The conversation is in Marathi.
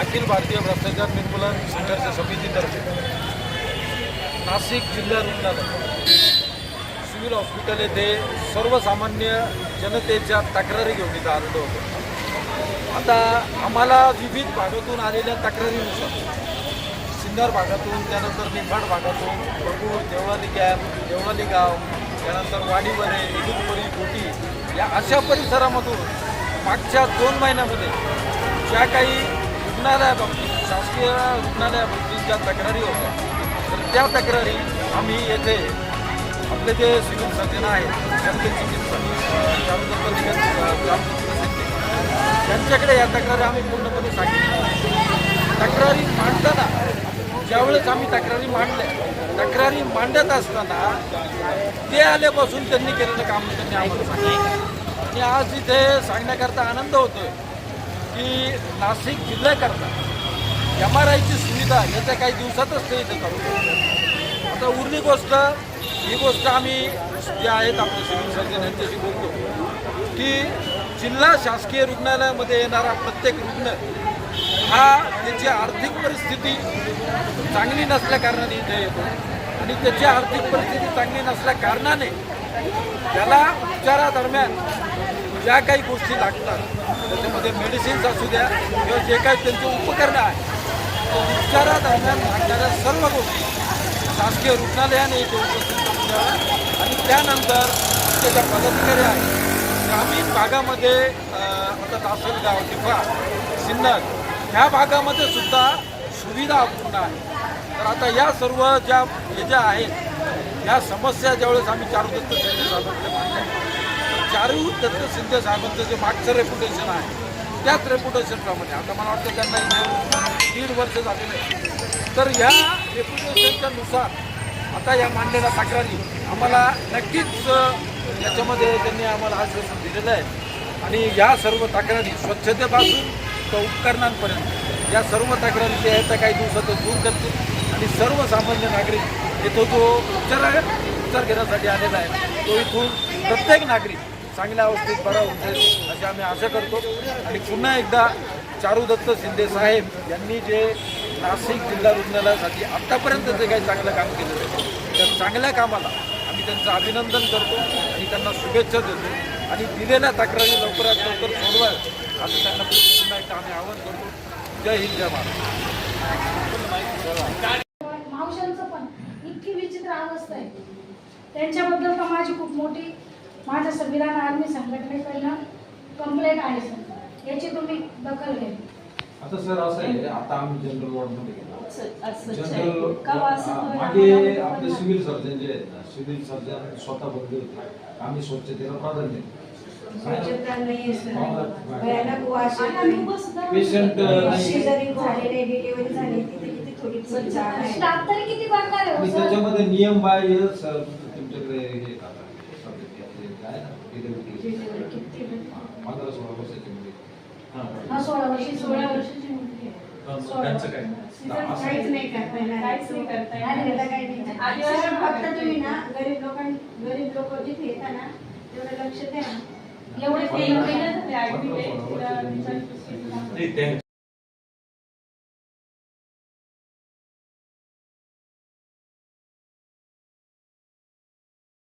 अखिल भारतीय भ्रष्टाचार निर्मूलन संघर्ष समितीतर्फे नाशिक जिल्हा रुग्णालय. सिव्हिल हॉस्पिटल येथे सर्वसामान्य जनतेच्या तक्रारी घेऊन इथं आलेलो होतो. आता आम्हाला विविध भागातून आलेल्या तक्रारीनुसार सिन्नर भागातून त्यानंतर निफाड भागातून प्रभूर देवळाली कॅम्प देवळाली गाव त्यानंतर वाडीवरे इदुलपुरी गोटी या अशा परिसरामधून मागच्या दोन महिन्यामध्ये ज्या काही रुग्णालयाबाबतीत शासकीय रुग्णालयाबाबतीत ज्या तक्रारी होत्या. तर त्या तक्रारी आम्ही येथे आपले जे सिव्हिल सर्जन आहेत शल्य चिकित्सक त्यांच्याकडे या तक्रारी आम्ही पूर्णपणे सांगितल्या तक्रारी मांडताना ज्यावेळेस आम्ही तक्रारी मांडल्या तक्रारी मांडत असताना ते आल्यापासून त्यांनी केलेलं काम त्यांनी आम्हाला सांगितलं. आणि आज इथे सांगण्याकरता आनंद होतोय. की नाशिक जिल्ह्याकरता एम आर आयची सुविधा येत्या काही दिवसातच ते इथे करू आता उरली गोष्ट ही गोष्ट आम्ही जे आहेत आपले सिव्हिल सर्जन यांच्याशी बोलतो की जिल्हा शासकीय रुग्णालयामध्ये येणारा प्रत्येक रुग्ण हा त्याची आर्थिक परिस्थिती चांगली नसल्या कारणाने इथे येतो. आणि त्याची आर्थिक परिस्थिती चांगली नसल्या कारणाने त्याला उपचारादरम्यान ज्या काही गोष्टी लागतात त्याच्यामध्ये मेडिसिन्स असू द्या किंवा जे काही त्यांचे उपकरणं आहेत उपचारादरम्यान लागणाऱ्या सर्व गोष्टी शासकीय रुग्णालयाने इथे उपस्थित करून द्याव्या. आणि त्यानंतर आमचे ज्या पदाधिकारी आहेत ग्रामीण भागामध्ये आता आता तासलगाव किंवा सिन्नर ह्या भागामध्ये सुद्धा सुविधा अपूर्ण आहे. तर आता या सर्व ज्या हे ज्या आहेत या समस्या ज्यावेळेस आम्ही चारुदत्त शिंदे साहेबांकडे मांडल्या चारही दत्त शिंदे साहेबांचं जे मागचं रेप्युटेशन आहे त्याच रेप्युटेशनप्रमाणे आता मला वाटतं त्यांना दीड वर्ष झालेलं आहे तर ह्या रेप्युटेशनच्या नुसार आता या मांडलेल्या तक्रारी आम्हाला नक्कीच याच्यामध्ये त्यांनी आम्हाला आश्वासन दिलेलं आहे. आणि या सर्व तक्रारी स्वच्छतेपासून तर उपकरणांपर्यंत या सर्व तक्रारी ते येत्या काही दिवसातच दूर करतील. आणि सर्वसामान्य नागरिक इथं जो उपचार उपचार घेण्यासाठी आलेला आहे तो इथून प्रत्येक नागरिक चांगल्या अवस्थेत बरा होऊन जाईल अशी आम्ही आशा करतो. आणि पुन्हा एकदा चारुदत्त शिंदे साहेब यांनी जे नाशिक जिल्हा रुग्णालयासाठी आत्तापर्यंत जे काही चांगलं काम केलेलं आहे त्या चांगल्या कामाला आम्ही त्यांचं अभिनंदन करतो आणि त्यांना शुभेच्छा देतो. आणि दिलेल्या तक्रारी लवकरात लवकर सोडवा असं त्यांना पुन्हा एकदा आम्ही आवाहन करतो. जय हिंद जय महाराज मावशांचं पण इतकी विचित्र अवस्था आहे. त्यांच्याबद्दल तर माझी खूप मोठी माझ्या संविधान आर्मी संघटनेकडनं कंप्लेंट आहे सर. याची तुम्ही दखल घ्या. आता सर असं आहे आता आम्ही जनरल वॉर्डमध्ये गेलो. जनरल का असं होतं? मागे आपले सिव्हिल सर्जन जे आहेत ना सिव्हिल सर्जन स्वतः बोलले होते आम्ही स्वच्छतेला प्राधान्य पेशंट नाही शेजारी झालेले डिलिव्हरी झाली तिथे किती थोडी स्वच्छ आहे. स्टाफ तरी किती करणार आहे आणि हो? त्याच्यामध्ये नियम बाह्य सर तुमच्याकडे हे आता सब्जेक्ट आपले काय ना delivery. डिलिव्हरी किती हा, पंधरा सोळा वर्षाची मुली हा सोळा वर्षी सोळा वर्षाची मुलगी त्यांचं काय काहीच नाही करता येणार काहीच नाही करता येणार. काही नाही. फक्त तुम्ही ना गरीब लोकां गरीब लोक जिथे येतात ना तेवढं लक्ष द्या एवढे एवढे